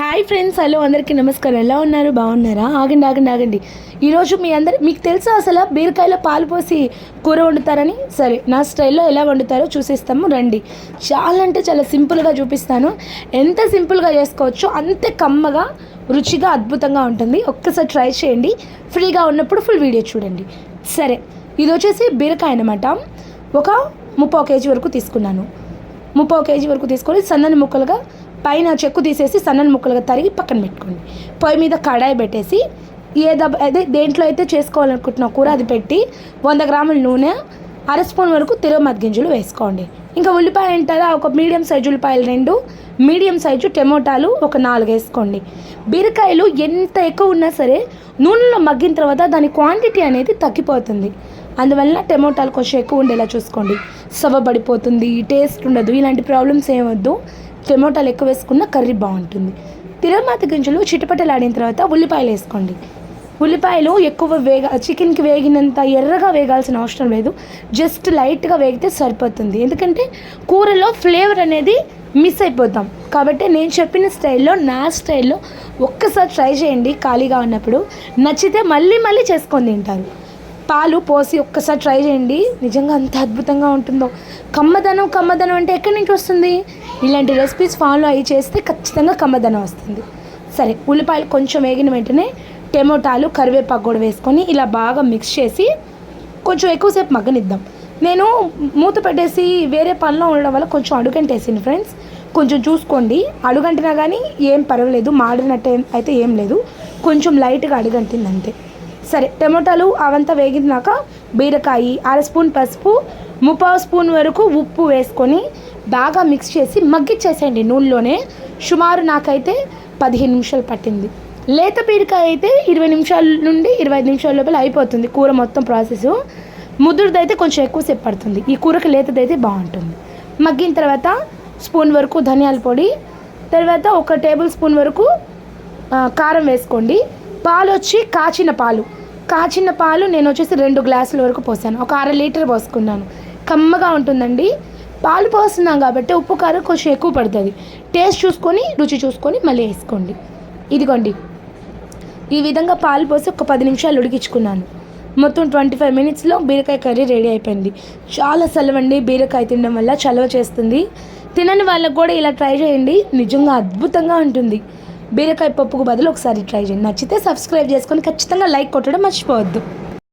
Hi friends hello అందరికీ నమస్కారం. ఎలా ఉన్నారు? బాగున్నారా? ఆగండి ఆగండి ఆగండి. ఈరోజు మీ అందరి మీకు తెలుసా అసలు? బీరకాయలో పాలు పోసి కూర వండుతారని? సరే నా స్టైల్లో ఎలా వండుతారో చూసేస్తాము రండి. చాలా అంటే చాలా సింపుల్గా చూపిస్తాను. ఎంత సింపుల్గా చేసుకోవచ్చో అంతే కమ్మగా రుచిగా అద్భుతంగా ఉంటుంది. ఒక్కసారి ట్రై చేయండి. ఫ్రీగా ఉన్నప్పుడు ఫుల్ వీడియో చూడండి. సరే ఇది వచ్చేసి బీరకాయ అనమాట ఒక ముప్పై కేజీ వరకు తీసుకున్నాను. ముప్పై కేజీ వరకు తీసుకొని సన్నని ముక్కలుగా పైన చెక్కు తీసేసి సన్నని ముక్కలుగా తరిగి పక్కన పెట్టుకోండి. పొయ్యి మీద కడాయి పెట్టేసి ఏ దబ అదే దేంట్లో అయితే చేసుకోవాలనుకుంటున్నా కూర అది పెట్టి వంద గ్రాముల నూనె అర స్పూన్ వరకు తిరుమతి గింజలు వేసుకోండి. ఇంకా ఉల్లిపాయ అంటారా? ఒక మీడియం సైజు ఉల్లిపాయలు రెండు మీడియం సైజు టమోటాలు ఒక నాలుగు వేసుకోండి. బీరకాయలు ఎంత ఎక్కువ ఉన్నా సరే నూనెలో మగ్గిన తర్వాత దాని క్వాంటిటీ అనేది తగ్గిపోతుంది. అందువల్ల టమోటాలు కొంచెం ఎక్కువ ఉండేలా చూసుకోండి. సవ్వబడిపోతుంది టేస్ట్ ఉండదు ఇలాంటి ప్రాబ్లమ్స్ ఏమొద్దు టమోటాలు ఎక్కువ వేసుకున్న కర్రీ బాగుంటుంది. తిరమాత గింజలు చిటపటలాడిన తర్వాత ఉల్లిపాయలు వేసుకోండి. ఉల్లిపాయలు ఎక్కువ వేగ చికెన్కి వేగినంత ఎర్రగా వేగాల్సిన అవసరం లేదు. జస్ట్ లైట్గా వేగితే సరిపోతుంది. ఎందుకంటే కూరలో ఫ్లేవర్ అనేది మిస్ అయిపోతాం. కాబట్టి నేను చెప్పిన స్టైల్లో నా స్టైల్లో ఒక్కసారి ట్రై చేయండి ఖాళీగా ఉన్నప్పుడు. నచ్చితే మళ్ళీ మళ్ళీ చేసుకొని తింటారు. పాలు పోసి ఒక్కసారి ట్రై చేయండి. నిజంగా అంత అద్భుతంగా ఉంటుందో. కమ్మదనం కమ్మదనం అంటే ఎక్కడి నుంచి వస్తుంది? ఇలాంటి రెసిపీస్ ఫాలో అయ్యి చేస్తే ఖచ్చితంగా కమ్మదనం వస్తుంది. సరే ఉల్లిపాయలు కొంచెం వేగిన వెంటనే టమోటాలు కరివేపాకు కూడా వేసుకొని ఇలా బాగా మిక్స్ చేసి కొంచెం ఎక్కువసేపు మగ్గనిద్దాం. నేను మూత పెట్టేసి వేరే పనిలో ఉండడం వల్ల కొంచెం అడుగంటేసింది ఫ్రెండ్స్ కొంచెం చూసుకోండి. అడుగంటినా కానీ ఏం పర్వాలేదు. మాడినట్టే అయితే ఏం లేదు. కొంచెం లైట్గా అడుగంటింది అంతే. సరే టమోటాలు అవంతా వేగినాక బీరకాయి అర స్పూన్ పసుపు ముప్పావు స్పూన్ వరకు ఉప్పు వేసుకొని బాగా మిక్స్ చేసి మగ్గిచ్చేసేయండి నూనెలోనే. సుమారు నాకైతే పదిహేను నిమిషాలు పట్టింది. లేత బీరకాయ అయితే ఇరవై నిమిషాల నుండి ఇరవై ఐదు నిమిషాల లోపల అయిపోతుంది కూర మొత్తం ప్రాసెస్ ముదురుదైతే కొంచెం ఎక్కువసేపు పడుతుంది. ఈ కూరకి లేతదైతే బాగుంటుంది. మగ్గిన తర్వాత స్పూన్ వరకు ధనియాల పొడి తర్వాత ఒక టేబుల్ స్పూన్ వరకు కారం వేసుకోండి. పాలు వచ్చి కాచిన పాలు. కాచిన పాలు నేను వచ్చేసి రెండు గ్లాసుల వరకు పోసాను. ఒక అర లీటర్ పోసుకున్నాను. కమ్మగా ఉంటుందండి. పాలు పోస్తున్నాం కాబట్టి ఉప్పు కారం కొంచెం ఎక్కువ పడుతుంది. టేస్ట్ చూసుకొని రుచి చూసుకొని మళ్ళీ వేసుకోండి. ఇదిగోండి. ఈ విధంగా పాలు పోసి ఒక పది నిమిషాలు ఉడికించుకున్నాను. మొత్తం ట్వంటీ ఫైవ్ మినిట్స్లో బీరకాయ కర్రీ రెడీ అయిపోయింది. చాలా సెలవండి బీరకాయ తినడం వల్ల చలవ చేస్తుంది. తినని వాళ్ళకు కూడా ఇలా ట్రై చేయండి. నిజంగా అద్భుతంగా ఉంటుంది. బీరకాయ పప్పుకు బదులు ఒకసారి ట్రై చేయండి. నచ్చితే సబ్స్క్రైబ్ చేసుకొని ఖచ్చితంగా లైక్ కొట్టడం మర్చిపోవద్దు.